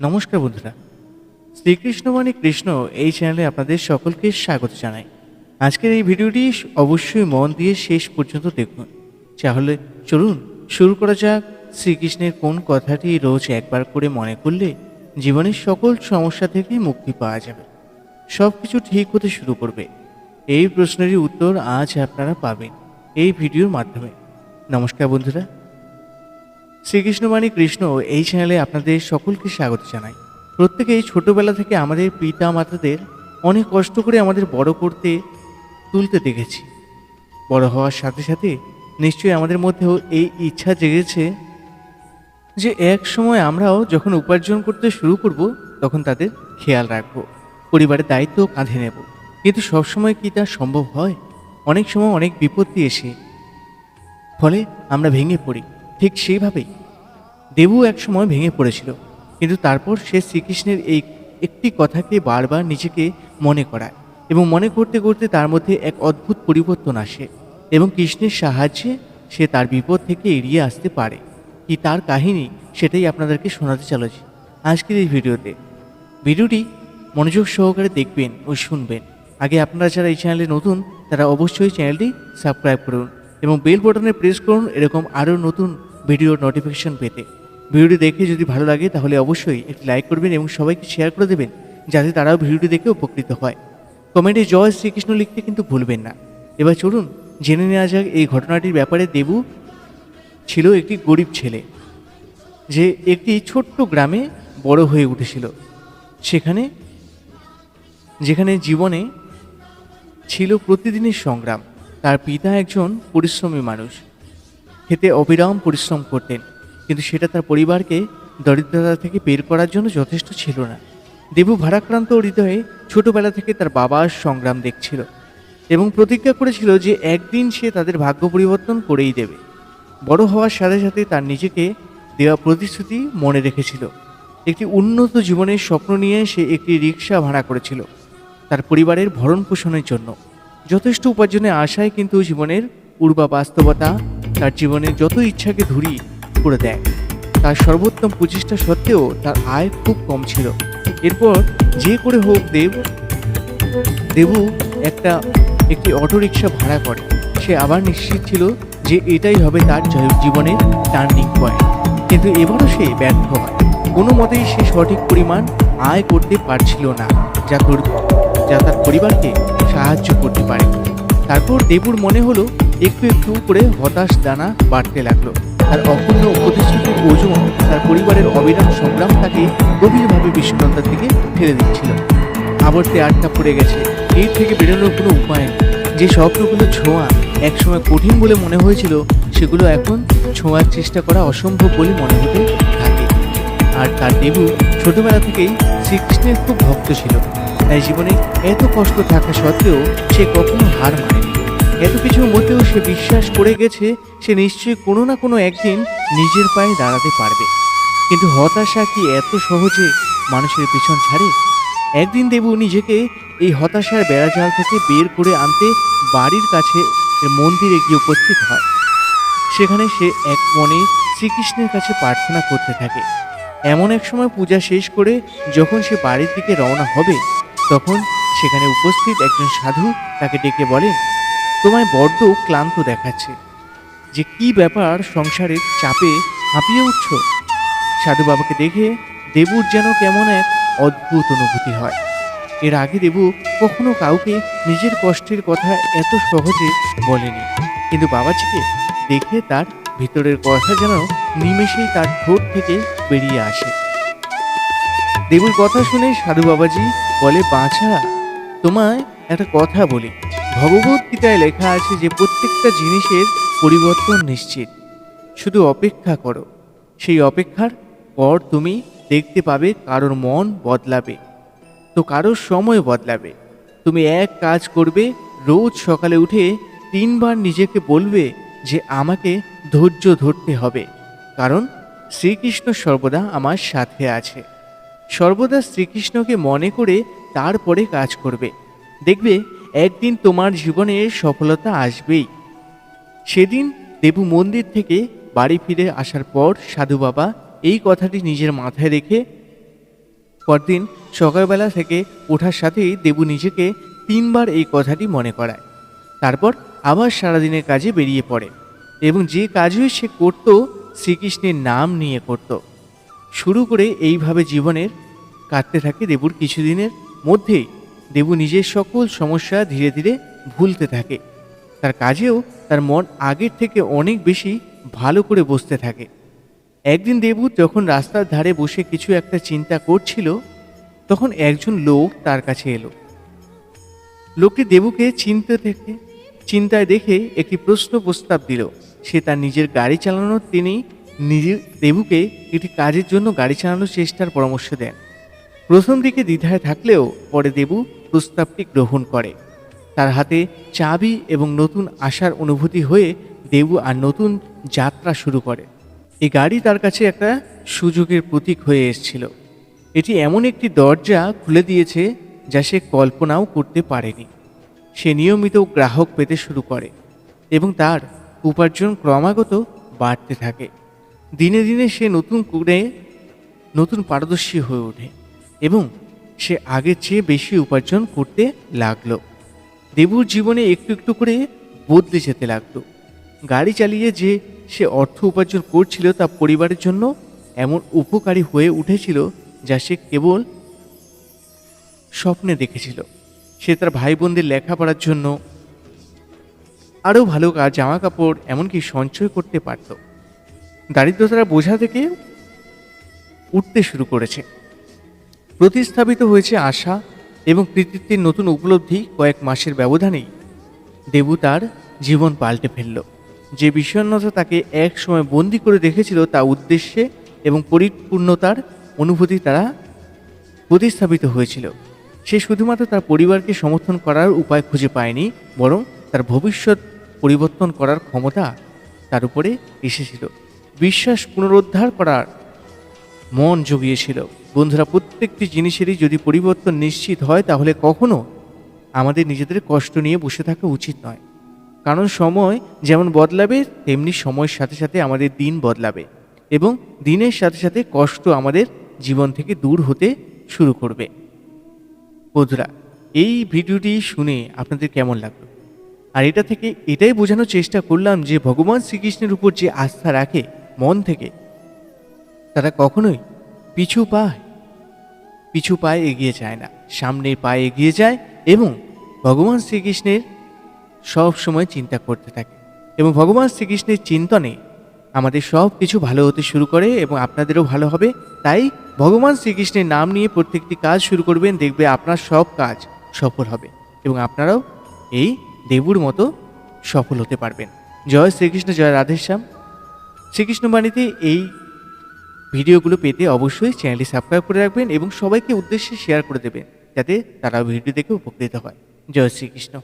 নমস্কার বন্ধুরা। শ্রীকৃষ্ণ মানে কৃষ্ণ এই চ্যানেলে আপনাদের সকলকে স্বাগত জানাই। আজকের এই ভিডিওটি অবশ্যই মন দিয়ে শেষ পর্যন্ত দেখুন। তাহলে চলুন শুরু করা যাক। শ্রীকৃষ্ণের কোন কথাটি রোজ একবার করে মনে করলে জীবনের সকল সমস্যা থেকে মুক্তি পাওয়া যাবে? সব কিছু ঠিক হতে শুরু করবে। এই প্রশ্নেরই উত্তর আজ আপনারা পাবেন এই ভিডিওর মাধ্যমে। নমস্কার বন্ধুরা। শ্রীকৃষ্ণবাণী কৃষ্ণ এই চ্যানেলে আপনাদের সকলকে স্বাগত জানাই। প্রত্যেকেই ছোটবেলা থেকে আমাদের পিতা মাতাদের অনেক কষ্ট করে আমাদের বড় করতে, তুলতে দেখেছি। বড় হওয়ার সাথে সাথে নিশ্চয়ই আমাদের মধ্যেও এই ইচ্ছা জেগেছে যে এক সময় আমরাও যখন উপার্জন করতে শুরু করব, তখন তাদের খেয়াল রাখব, পরিবারের দায়িত্ব কাঁধে নেব। কিন্তু সবসময় কি তা সম্ভব হয়? অনেক সময় অনেক বিপত্তি এসে ফলে আমরা ভেঙে পড়ি। ঠিক সেইভাবেই দেবু এক সময় ভেঙে পড়েছিল, কিন্তু তারপর সে শ্রীকৃষ্ণের এই একটি কথাকে বারবার নিজেকে মনে করায় এবং মনে করতে করতে তার মধ্যে এক অদ্ভুত পরিবর্তন আসে এবং কৃষ্ণের সাহায্যে সে তার বিপদ থেকে এড়িয়ে আসতে পারে। কি তার কাহিনী সেটাই আপনাদেরকে শোনাতে চলেছি আজকের এই ভিডিওতে। ভিডিওটি মনোযোগ সহকারে দেখবেন ও শুনবেন। আগে আপনারা যারা এই চ্যানেলে নতুন, তারা অবশ্যই চ্যানেলটি সাবস্ক্রাইব করুন এবং বেল বাটনে প্রেস করুন, এরকম আরও নতুন ভিডিওর নোটিফিকেশন পেতে। ভিডিওটি দেখে যদি ভালো লাগে, তাহলে অবশ্যই একটি লাইক করবেন এবং সবাইকে শেয়ার করে দেবেন, যাতে তারাও ভিডিওটি দেখে উপকৃত হয়। কমেন্টে জয় শ্রীকৃষ্ণ লিখতে কিন্তু ভুলবেন না। এবার চলুন, জেনে নেওয়া যাক এই ঘটনাটির ব্যাপারে দেবু ছিল একটি গরিব ছেলে, যে একটি ছোট্ট গ্রামে বড় হয়ে উঠেছিল। সেখানে, যেখানে জীবনে ছিল প্রতিদিনের সংগ্রাম। তার পিতা একজন পরিশ্রমী মানুষ। খেতে অবিরাম পরিশ্রম করতেন। কিন্তু সেটা তার পরিবারকে দরিদ্রতা থেকে বের করার জন্য যথেষ্ট ছিল না। দেবু ভারাক্রান্ত হৃদয়ে ছোটবেলা থেকে তার বাবার সংগ্রাম দেখছিল এবং প্রতিজ্ঞা করেছিল যে একদিন সে তাদের ভাগ্য পরিবর্তন করেই দেবে। বড় হওয়ার সাথে সাথে তার নিজেকে দেওয়া প্রতিশ্রুতি মনে রেখেছিল। একটি উন্নত জীবনের স্বপ্ন নিয়ে সে একটি রিক্সা ভাড়া করেছিল তার পরিবারের ভরণ পোষণের জন্য। যথেষ্ট উপার্জনের আশায় কিন্তু জীবনের পূর্বা বাস্তবতা তার জীবনের যত ইচ্ছাকে ধুরি করে দেয়। তার সর্বোত্তম প্রচেষ্টা সত্ত্বেও তার আয় খুব কম ছিল। এরপর যে করে হোক দেব, দেবু একটা, একটি অটোরিকশা ভাড়া করে। সে আবার নিশ্চিত ছিল যে এটাই হবে তার জীবনের টার্নিং পয়েন্ট। কিন্তু এবারও সে ব্যর্থ হয়। কোনো মতেই সে সঠিক পরিমাণ আয় করতে পারছিল না, যা যা তার পরিবারকে সাহায্য করতে পারে। তারপর দেবুর মনে হলো, একটু একটু করে হতাশ দানা বাড়তে লাগল। তার অপূর্ণ প্রতিশ্রুতির ওজন তার পরিবারের অবিরাম সংগ্রাম তাকে গভীরভাবে বিষণ্ণতার দিকে ফেলে দিচ্ছিল। আবর্তে আটটা পড়ে গেছে। এর থেকে বেরোনোর কোনো উপায় যে স্বপ্নগুলো ছোঁয়া একসময় কঠিন বলে মনে হয়েছিল, সেগুলো এখন ছোঁয়ার চেষ্টা করা অসম্ভব বলে মনে হতে থাকে। আর তার দেবু ছোটবেলা থেকেই শ্রীকৃষ্ণের খুব ভক্ত ছিল। তাই জীবনে এত কষ্ট থাকা সত্ত্বেও সে কখনো হার মানেনি। এত কিছুর মধ্যেও সে বিশ্বাস করে গেছে, সে নিশ্চয়ই কোনো না কোনো একদিন নিজের পায়ে দাঁড়াতে পারবে। কিন্তু হতাশা কি এত সহজে মানুষের পিছন ছাড়ে? একদিন দেবু নিজেকে এই হতাশার বেড়াজাল থেকে বের করে আনতে বাড়ির কাছে মন্দিরে গিয়ে উপস্থিত হয়। সেখানে সে এক মনে শ্রীকৃষ্ণের কাছে প্রার্থনা করতে থাকে। এমন এক সময় পূজা শেষ করে যখন সে বাড়ির দিকে রওনা হবে, তখন সেখানে উপস্থিত একজন সাধু তাকে ডেকে বলেন তোমায় বড্ড ক্লান্ত দেখাচ্ছে। যে কি ব্যাপার সংসারের চাপে হাঁপিয়ে উঠছ? সাধু বাবাকে দেখে দেবুর যেন কেমন এক অদ্ভুত অনুভূতি হয়। এর আগে দেবু কখনো কাউকে নিজের কষ্টের কথা এত সহজে বলেনি। কিন্তু বাবাজিকে দেখে তার ভিতরের কথা যেন নিমেষেই তার ঠোঁট থেকে বেরিয়ে আসে। দেবুর কথা শুনে সাধু বাবাজি বলে, বাছা, তোমায় একটা কথা বলি। ভগবত গীতায় লেখা আছে যে প্রত্যেকটা জিনিসের পরিবর্তন নিশ্চিত। শুধু অপেক্ষা করো। সেই অপেক্ষার পর তুমি দেখতে পাবে কারোর মন বদলাবে। তো কারোর সময় বদলাবে। তুমি এক কাজ করবে, রোজ সকালে উঠে তিনবার নিজেকে বলবে যে আমাকে ধৈর্য ধরতে হবে। কারণ শ্রীকৃষ্ণ সর্বদা আমার সাথে আছে। সর্বদা শ্রীকৃষ্ণকে মনে করে তারপরে কাজ করবে। দেখবে একদিন তোমার জীবনে সফলতা আসবেই। সেদিন দেবু মন্দির থেকে বাড়ি ফিরে আসার পর সাধু বাবা এই কথাটি নিজের মাথায় রেখে পরদিন সকালবেলা থেকে ওঠার সাথেই দেবু নিজেকে তিনবার এই কথাটি মনে করায়। তারপর আবার সারাদিনের কাজে বেরিয়ে পড়ে এবং যে কাজই সে করত, শ্রীকৃষ্ণের নাম নিয়ে করত। শুরু করে এইভাবে জীবনের কাটতে থাকে দেবুর কিছুদিনের মধ্যেই। দেবু নিজের সকল সমস্যা ধীরে ধীরে ভুলতে থাকে। তার কাজেও তার মন আগের থেকে অনেক বেশি ভালো করে বসতে থাকে। একদিন দেবু যখন রাস্তার ধারে বসে কিছু একটা চিন্তা করছিল, তখন একজন লোক তার কাছে এলো। লোকটি দেবুকে চিনতে থেকে চিন্তায় দেখে একটি প্রশ্ন প্রস্তাব দিল। সে তার নিজের গাড়ি চালানোর তিনি নিজে দেবুকে একটি কাজের জন্য গাড়ি চালানোর চেষ্টার পরামর্শ দেন। প্রথম দিকে দ্বিধায় থাকলেও পরে দেবু প্রস্তাবটি গ্রহণ করে। তার হাতে চাবি এবং নতুন আশার অনুভূতি হয়ে দেবু আর নতুন যাত্রা শুরু করে। এই গাড়ি তার কাছে একটা সুযোগের প্রতীক হয়ে এসেছিল। এটি এমন একটি দরজা খুলে দিয়েছে যা সে কল্পনাও করতে পারেনি। সে নিয়মিত গ্রাহক পেতে শুরু করে এবং তার উপার্জন ক্রমাগত বাড়তে থাকে। দিনে দিনে সে নতুন করে নতুন পারদর্শী হয়ে ওঠে এবং সে আগের চেয়ে বেশি উপার্জন করতে লাগল। দেবুর জীবনে একটু একটু করে বদলে যেতে লাগল। গাড়ি চালিয়ে যে সে অর্থ উপার্জন করছিল তা পরিবারের জন্য এমন উপকারী হয়ে উঠেছিল যা সে কেবল স্বপ্নে দেখেছিল। সে তার ভাই বোনদের লেখাপড়ার জন্য আরও ভালো কাজ জামা কাপড় এমনকি সঞ্চয় করতে পারত। দারিদ্রতার বোঝা থেকে উঠতে শুরু করেছে। প্রতিস্থাপিত হয়েছে আশা এবং কৃতিত্বের নতুন উপলব্ধি কয়েক মাসের ব্যবধানেই। দেবু তার জীবন পাল্টে ফেলল। যে বিষণ্ণতা তাকে এক সময় বন্দি করে রেখেছিল তা উদ্দেশ্যে এবং পরিপূর্ণতার অনুভূতি তারা প্রতিস্থাপিত হয়েছিল। সে শুধুমাত্র তার পরিবারকে সমর্থন করার উপায় খুঁজে পায়নি, বরং তার ভবিষ্যৎ পরিবর্তন করার ক্ষমতা তার উপরে এসেছিল। বিশ্বাস পুনরুদ্ধার করার মন জুগিয়েছিল। বন্ধুরা, প্রত্যেকটি জিনিসেরই যদি পরিবর্তন নিশ্চিত হয়, তাহলে কখনো আমাদের নিজেদের কষ্ট নিয়ে বসে থাকা উচিত নয়। কারণ সময় যেমন বদলাবে, তেমনি সময়ের সাথে সাথে আমাদের দিন বদলাবে এবং দিনের সাথে সাথে কষ্ট আমাদের জীবন থেকে দূর হতে শুরু করবে। বন্ধুরা, এই ভিডিওটি শুনে আপনাদের কেমন লাগল? আর এটা থেকে এটাই বোঝানোর চেষ্টা করলাম যে, ভগবান শ্রীকৃষ্ণের উপর যে আস্থা রাখে মন থেকে, তারা কখনোই পিছু পায় পিছু পায়ে এগিয়ে যায় না। সামনের পায়ে এগিয়ে যায় এবং ভগবান শ্রীকৃষ্ণের সব সময় চিন্তা করতে থাকে এবং ভগবান শ্রীকৃষ্ণের চিন্তনে আমাদের সব কিছু ভালো হতে শুরু করে এবং আপনাদেরও ভালো হবে। তাই ভগবান শ্রীকৃষ্ণের নাম নিয়ে প্রত্যেকটি কাজ শুরু করবেন, দেখবে আপনার সব কাজ সফল হবে এবং আপনারাও এই দেবুর মতো সফল হতে পারবেন। জয় শ্রীকৃষ্ণ, জয় রাধেশ্যাম। শ্রীকৃষ্ণ বাণীতে এই ভিডিওগুলো পেতে অবশ্যই চ্যানেলটি সাবস্ক্রাইব করে রাখবেন এবং সবাইকে উদ্দেশ্যে শেয়ার করে দেবেন, যাতে তারা ভিডিও দেখে উপকৃত হয়। জয় শ্রীকৃষ্ণ।